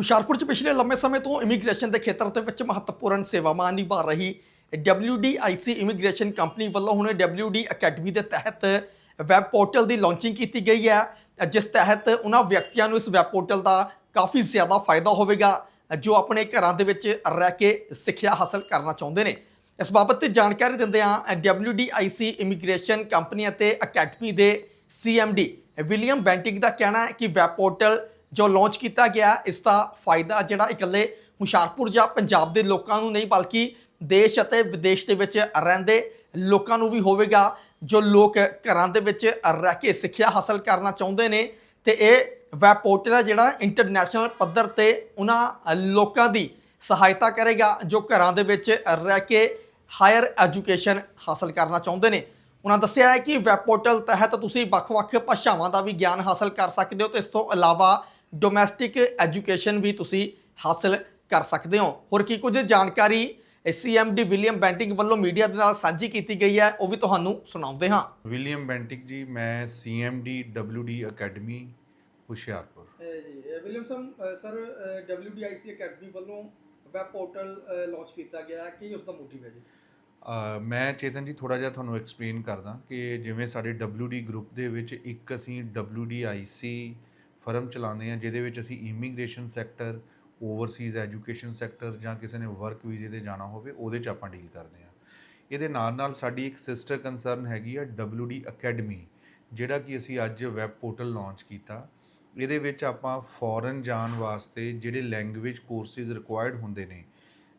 ਹੁਸ਼ਿਆਰਪੁਰ 'ਚ ਪਿਛਲੇ ਲੰਮੇ ਸਮੇਂ ਤੋਂ ਇਮੀਗ੍ਰੇਸ਼ਨ ਦੇ ਖੇਤਰ ਦੇ ਵਿੱਚ ਮਹੱਤਵਪੂਰਨ ਸੇਵਾਵਾਂ ਨਿਭਾ ਰਹੀ WDIC ਇਮੀਗ੍ਰੇਸ਼ਨ ਕੰਪਨੀ ਵੱਲੋਂ ਹੁਣ WD ਅਕੈਡਮੀ ਦੇ ਤਹਿਤ ਵੈਬ ਪੋਰਟਲ ਦੀ ਲਾਂਚਿੰਗ ਕੀਤੀ ਗਈ ਹੈ, ਜਿਸ ਤਹਿਤ ਉਹਨਾਂ ਵਿਅਕਤੀਆਂ ਨੂੰ ਇਸ ਵੈਬ ਪੋਰਟਲ ਦਾ ਕਾਫੀ ਜ਼ਿਆਦਾ ਫਾਇਦਾ ਹੋਵੇਗਾ, ਜੋ ਆਪਣੇ ਘਰਾਂ ਦੇ ਵਿੱਚ ਰਹਿ ਕੇ ਸਿੱਖਿਆ ਹਾਸਲ ਕਰਨਾ ਚਾਹੁੰਦੇ ਨੇ। ਇਸ ਬਾਬਤ ਤੇ ਜਾਣਕਾਰੀ ਦਿੰਦੇ ਹਾਂ WDIC ਇਮੀਗ੍ਰੇਸ਼ਨ ਕੰਪਨੀ ਅਤੇ ਅਕੈਡਮੀ ਦੇ CMD ਵਿਲੀਅਮ ਬੈਂਟਿੰਗ ਦਾ ਕਹਿਣਾ ਹੈ ਕਿ ਵੈਬ ਪੋਰਟਲ ਜੋ ਲਾਂਚ ਕੀਤਾ ਗਿਆ ਇਸ ਦਾ ਫਾਇਦਾ ਜਿਹੜਾ ਇਕੱਲੇ ਹੁਸ਼ਿਆਰਪੁਰ ਜਾਂ ਪੰਜਾਬ ਦੇ ਲੋਕਾਂ ਨੂੰ ਨਹੀਂ, ਬਲਕਿ ਦੇਸ਼ ਅਤੇ ਵਿਦੇਸ਼ ਦੇ ਵਿੱਚ ਰਹਿੰਦੇ ਲੋਕਾਂ ਨੂੰ ਵੀ ਹੋਵੇਗਾ, ਜੋ ਲੋਕ ਘਰਾਂ ਦੇ ਵਿੱਚ ਰਹਿ ਕੇ ਸਿੱਖਿਆ ਹਾਸਲ ਕਰਨਾ ਚਾਹੁੰਦੇ ਨੇ। ਤੇ ਇਹ ਵੈਬ ਪੋਰਟਲ ਹੈ ਜਿਹੜਾ ਇੰਟਰਨੈਸ਼ਨਲ ਪੱਧਰ ਤੇ ਉਹਨਾਂ ਲੋਕਾਂ ਦੀ ਸਹਾਇਤਾ ਕਰੇਗਾ, ਜੋ ਘਰਾਂ ਦੇ ਵਿੱਚ ਰਹਿ ਕੇ ਹਾਇਰ ਐਜੂਕੇਸ਼ਨ ਹਾਸਲ ਕਰਨਾ ਚਾਹੁੰਦੇ ਨੇ। ਉਹਨਾਂ ਦੱਸਿਆ ਹੈ ਕਿ ਵੈਬ ਪੋਰਟਲ ਤਹਿਤ ਤੁਸੀਂ ਵੱਖ-ਵੱਖ ਭਾਸ਼ਾਵਾਂ ਦਾ ਵੀ ਗਿਆਨ ਹਾਸਲ ਕਰ ਸਕਦੇ ਹੋ, ਤੇ ਇਸ ਤੋਂ ਇਲਾਵਾ ਡੋਮੈਸਟਿਕ ਐਜੂਕੇਸ਼ਨ ਵੀ ਤੁਸੀਂ ਹਾਸਲ ਕਰ ਸਕਦੇ ਹੋ। ਹੋਰ ਕੀ ਕੁਝ ਜਾਣਕਾਰੀ ਸੀਐਮਡੀ ਵਿਲੀਅਮ ਬੈਂਟਿੰਗ ਵੱਲੋਂ ਮੀਡੀਆ ਦੇ ਨਾਲ ਸਾਂਝੀ ਕੀਤੀ ਗਈ ਹੈ ਉਹ ਵੀ ਤੁਹਾਨੂੰ ਸੁਣਾਉਂਦੇ ਹਾਂ। ਵਿਲੀਅਮ ਬੈਂਟਿਕ ਜੀ ਮੈਂ CMD WD academy Hoshiarpur. Ji Williamson sir WDIC academy ਵੱਲੋਂ ਵੈਬ ਪੋਰਟਲ ਲਾਂਚ ਕੀਤਾ ਗਿਆ ਹੈ ਕੀ ਉਸ ਦਾ ਮੋਟਿਵ ਹੈ ਜੀ? ਮੈਂ ਚੇਤਨ ਜੀ ਥੋੜਾ ਜਿਹਾ ਤੁਹਾਨੂੰ ਐਕਸਪਲੇਨ ਕਰਦਾ ਕਿ ਜਿਵੇਂ ਸਾਡੇ WD ਗਰੁੱਪ ਦੇ ਵਿੱਚ ਇੱਕ ਅਸੀਂ WDIC ਫਰਮ ਚਲਾਉਂਦੇ ਹਾਂ, ਜਿਹਦੇ ਵਿੱਚ ਅਸੀਂ immigration sector overseas education sector ਜਾਂ ਕਿਸੇ ਨੇ ਵਰਕ ਵੀਜ਼ੇ ਤੇ ਜਾਣਾ ਹੋਵੇ, ਉਹਦੇ ਚ ਆਪਾਂ ਡੀਲ ਕਰਦੇ ਹਾਂ। ਇਹਦੇ ਨਾਲ ਨਾਲ ਸਾਡੀ ਇੱਕ ਸਿਸਟਰ ਕੰਸਰਨ ਹੈਗੀ ਆ WD ਅਕੈਡਮੀ ਜਿਹੜਾ ਕਿ ਅਸੀਂ ਅੱਜ ਵੈਬ ਪੋਰਟਲ ਲਾਂਚ ਕੀਤਾ। ਇਹਦੇ ਵਿੱਚ ਆਪਾਂ ਫੋਰਨ ਜਾਣ ਵਾਸਤੇ ਜਿਹੜੇ ਲੈਂਗੁਏਜ ਕੋਰਸਿਸ ਰਿਕੁਆਇਰਡ ਹੁੰਦੇ ਨੇ,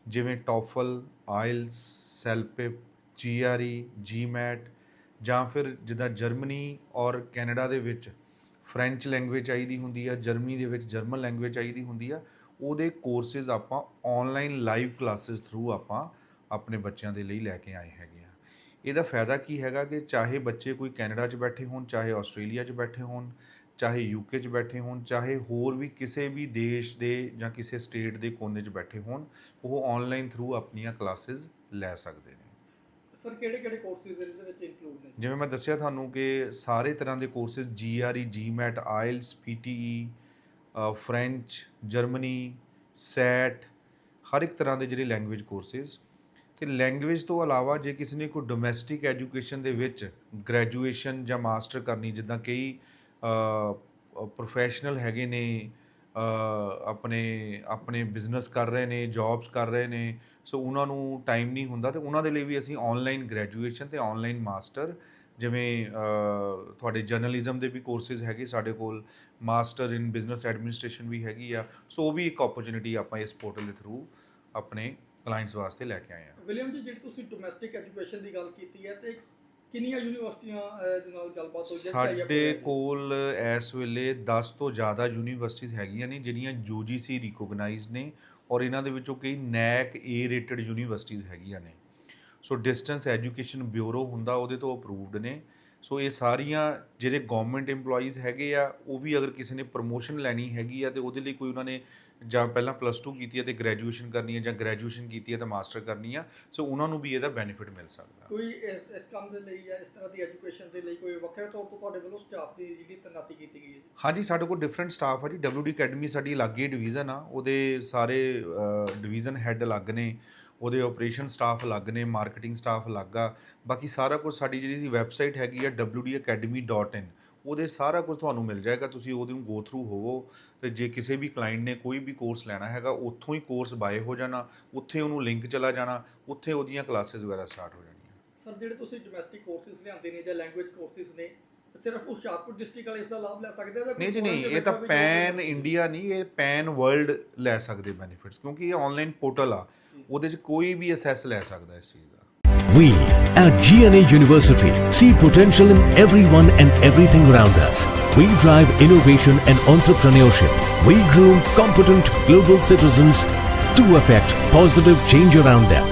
ਜਿਵੇਂ ਟੋਫਲ ਆਇਲਸ ਸੈਲਪਿਪ ਜੀਆਰਈ ਜੀਮੈਟ ਜਾਂ ਫਿਰ ਜਿੱਦਾਂ ਜਰਮਨੀ ਔਰ ਕੈਨੇਡਾ ਦੇ ਵਿੱਚ ਫ੍ਰੈਂਚ ਲੈਂਗੁਏਜ ਚਾਹੀਦੀ ਹੁੰਦੀ ਆ ਜਰਮਨੀ ਦੇ ਵਿੱਚ ਜਰਮਨ ਲੈਂਗੁਏਜ ਚਾਹੀਦੀ ਹੁੰਦੀ ਆ, ਉਹਦੇ ਕੋਰਸਿਸ ਆਪਾਂ ਆਨਲਾਈਨ ਲਾਈਵ ਕਲਾਸਿਸ ਥਰੂ ਆਪਾਂ ਆਪਣੇ ਬੱਚਿਆਂ ਦੇ ਲਈ ਲੈ ਕੇ ਆਏ ਹੈਗੇ ਆ। ਇਹਦਾ ਫਾਇਦਾ ਕੀ ਹੈਗਾ ਕਿ ਚਾਹੇ ਬੱਚੇ ਕੋਈ ਕੈਨੇਡਾ 'ਚ ਬੈਠੇ ਹੋਣ, ਚਾਹੇ ਆਸਟ੍ਰੇਲੀਆ 'ਚ ਬੈਠੇ ਹੋਣ, ਚਾਹੇ ਯੂਕੇ 'ਚ ਬੈਠੇ ਹੋਣ, ਚਾਹੇ ਹੋਰ ਵੀ ਕਿਸੇ ਵੀ ਦੇਸ਼ ਦੇ ਜਾਂ ਕਿਸੇ ਸਟੇਟ ਦੇ ਕੋਨੇ 'ਚ ਬੈਠੇ ਹੋਣ, ਉਹ ਆਨਲਾਈਨ ਥਰੂ ਆਪਣੀਆਂ ਕਲਾਸਿਸ ਲੈ ਸਕਦੇ ਨੇ। ਸਰ, ਕਿਹੜੇ ਕਿਹੜੇ ਕੋਰਸਿਸ ਇਹਦੇ ਵਿੱਚ ਇਨਕਲੂਡ ਨੇ? ਜਿਵੇਂ ਮੈਂ ਦੱਸਿਆ ਤੁਹਾਨੂੰ ਕਿ ਸਾਰੇ ਤਰ੍ਹਾਂ ਦੇ courses GRE GMAT IELTS PTE French Germany SAT ਹਰ ਇੱਕ ਤਰ੍ਹਾਂ ਦੇ ਜਿਹੜੇ ਲੈਂਗੁਏਜ ਕੋਰਸਿਸ ਤੇ ਲੈਂਗੁਏਜ ਤੋਂ ਇਲਾਵਾ ਜੇ ਕਿਸੇ ਨੇ ਕੋਈ ਡੋਮੈਸਟਿਕ ਐਜੂਕੇਸ਼ਨ ਦੇ ਵਿੱਚ ਗ੍ਰੈਜੂਏਸ਼ਨ ਜਾਂ ਮਾਸਟਰ ਕਰਨੀ, ਜਿੱਦਾਂ ਕਈ ਪ੍ਰੋਫੈਸ਼ਨਲ ਹੈਗੇ ਨੇ ਆਪਣੇ ਆਪਣੇ ਬਿਜ਼ਨਸ ਕਰ ਰਹੇ ਨੇ ਜੌਬਸ ਕਰ ਰਹੇ ਨੇ ਸੋ ਉਹਨਾਂ ਨੂੰ ਟਾਈਮ ਨਹੀਂ ਹੁੰਦਾ ਤੇ ਉਹਨਾਂ ਦੇ ਲਈ ਵੀ ਅਸੀਂ ਆਨਲਾਈਨ ਗ੍ਰੈਜੂਏਸ਼ਨ ਤੇ ਆਨਲਾਈਨ ਮਾਸਟਰ ਜਿਵੇਂ ਤੁਹਾਡੇ ਜਰਨਲਿਜ਼ਮ ਦੇ ਵੀ ਕੋਰसेज ਹੈਗੇ ਸਾਡੇ ਕੋਲ ਮਾਸਟਰ ਇਨ ਬਿਜ਼ਨਸ ਐਡਮਿਨਿਸਟ੍ਰੇਸ਼ਨ ਵੀ ਹੈਗੀ ਆ ਸੋ ਉਹ ਵੀ ਇੱਕ ਓਪਰਚ्युनिटी ਆਪਾਂ ਇਸ ਪੋਰਟਲ ਦੇ ਥਰੂ ਆਪਣੇ ਕਲਾਇੰਟਸ ਵਾਸਤੇ ਲੈ ਕੇ ਆਏ ਆ। ਵਿਲੀਅਮ ਜੀ, ਜਿਹੜੀ ਤੁਸੀਂ ਡੋਮੈਸਟਿਕ ਐਜੂਕੇਸ਼ਨ ਦੀ ਗੱਲ ਕੀਤੀ ਹੈ ਤੇ ਕਿੰਨੀਆਂ ਯੂਨੀਵਰਸਿਟੀਆਂ ਅਹ, ਦੇ ਨਾਲ ਗੱਲਬਾਤ ਹੋਈ ਹੈ ਸਾਡੇ ਕੋਲ ਇਸ ਵੇਲੇ 10 ਤੋਂ ਜ਼ਿਆਦਾ ਯੂਨੀਵਰਸਿਟੀਆਂ ਹੈਗੀਆਂ ਨੇ ਜਿਹੜੀਆਂ UGC ਰਿਕੋਗਨਾਈਜ਼ਡ ਨੇ ਔਰ ਇਹਨਾਂ ਦੇ ਵਿੱਚੋਂ ਕਈ ਨੈਕ ਏ ਰੇਟਡ ਯੂਨੀਵਰਸਿਟੀਆਂ ਹੈਗੀਆਂ ਨੇ। ਸੋ ਡਿਸਟੈਂਸ ਐਜੂਕੇਸ਼ਨ ਬਿਊਰੋ ਹੁੰਦਾ ਉਹਦੇ ਤੋਂ ਅਪਰੂਵਡ ਨੇ। ਸੋ ਇਹ ਸਾਰੀਆਂ ਜਿਹੜੇ ਗਵਰਨਮੈਂਟ EMPLOYEES ਹੈਗੇ ਆ ਉਹ ਵੀ ਅਗਰ ਕਿਸੇ ਨੇ ਪ੍ਰੋਮੋਸ਼ਨ ਲੈਣੀ ਹੈਗੀ ਆ ਤੇ ਉਹਦੇ ਲਈ ਕੋਈ ਉਹਨਾਂ ਨੇ ਜਾਂ ਪਹਿਲਾਂ ਪਲੱਸ 2 ਕੀਤੀ ਹੈ ਤੇ ਗ੍ਰੈਜੂਏਸ਼ਨ ਕਰਨੀ ਹੈ ਜਾਂ ਗ੍ਰੈਜੂਏਸ਼ਨ ਕੀਤੀ ਹੈ ਤੇ ਮਾਸਟਰ ਕਰਨੀ ਆ ਸੋ ਉਹਨਾਂ ਨੂੰ ਵੀ ਇਹਦਾ ਬੈਨੀਫਿਟ ਮਿਲ ਸਕਦਾ। ਕੋਈ ਇਸ ਇਸ ਕੰਮ ਦੇ ਲਈ ਜਾਂ ਇਸ ਤਰ੍ਹਾਂ ਦੀ ਐਜੂਕੇਸ਼ਨ ਦੇ ਲਈ ਕੋਈ ਵੱਖਰੇ ਤੌਰ ਤੋਂ ਤੁਹਾਡੇ ਵੱਲੋਂ ਸਟਾਫ ਦੀ ਜਿਹੜੀ ਤੈਨਾਤੀ ਕੀਤੀ ਗਈ ਹੈ ਹਾਂਜੀ ਸਾਡੇ ਕੋਲ ਡਿਫਰੈਂਟ ਸਟਾਫ ਆ ਜੀ। WD ਅਕੈਡਮੀ ਸਾਡੀ ਅਲੱਗ ਹੀ ਡਿਵੀਜ਼ਨ ਆ ਉਹਦੇ ਸਾਰੇ ਡਿਵੀਜ਼ਨ ਹੈੱਡ ਅਲੱਗ ਨੇ। ਉਹਦੇ ਆਪਰੇਸ਼ਨ ਸਟਾਫ ਅਲੱਗ ਨੇ ਮਾਰਕੀਟਿੰਗ ਸਟਾਫ ਅਲੱਗ ਆ। ਬਾਕੀ ਸਾਰਾ ਕੁਝ ਸਾਡੀ ਜਿਹੜੀ ਵੈਬਸਾਈਟ ਹੈਗੀ ਆ wdacademy.in ਉਹਦੇ ਸਾਰਾ ਕੁਝ ਤੁਹਾਨੂੰ ਮਿਲ ਜਾਏਗਾ, ਤੁਸੀਂ ਉਹਦੇ ਨੂੰ ਗੋ ਥਰੂ ਹੋਵੋ। ਤੇ ਜੇ ਕਿਸੇ ਵੀ ਕਲਾਇੰਟ ਨੇ ਕੋਈ ਵੀ ਕੋਰਸ ਲੈਣਾ ਹੈਗਾ, ਉੱਥੋਂ ਹੀ ਕੋਰਸ ਬਾਏ ਹੋ ਜਾਣਾ, ਉੱਥੇ ਉਹਨੂੰ ਲਿੰਕ ਚਲਾ ਜਾਣਾ, ਉੱਥੇ ਉਹਦੀਆਂ ਕਲਾਸਿਸ ਵਗੈਰਾ ਸਟਾਰਟ ਹੋ ਜਾਣੀਆਂ। ਸਰ ਜਿਹੜੇ ਤੁਸੀਂ ਡੋਮੈਸਟਿਕ ਕੋਰਸਿਸ ਲਿਆਂਦੇ ਨੇ ਜਾਂ ਲੈਂਗੁਏਜ ਕੋਰਸਿਸ ਨੇ ਸਿਰਫ ਹੁਸ਼ਿਆਰਪੁਰ ਡਿਸਟ੍ਰਿਕਟ ਵਾਲੇ ਇਸ ਦਾ ਲਾਭ ਲੈ ਸਕਦੇ ਆ ਜਾਂ ਨਹੀਂ ਜੀ ਨਹੀਂ ਇਹ ਤਾਂ ਪੈਨ ਇੰਡੀਆ ਨਹੀਂ ਇਹ ਪੈਨ ਵਰਲਡ ਲੈ ਸਕਦੇ ਬੈਨੀਫਿਟਸ ਕਿਉਂਕਿ ਇਹ ਆਨਲਾਈਨ ਪੋਰਟਲ ਆ। ਉਹਦੇ 'ਚ ਕੋਈ ਵੀ ਅਸੈਸ ਲੈ ਸਕਦਾ ਇਸ ਚੀਜ਼ ਦਾ We at GNA University see potential in everyone and everything around us. We drive innovation and entrepreneurship. We groom competent global citizens to affect positive change around them.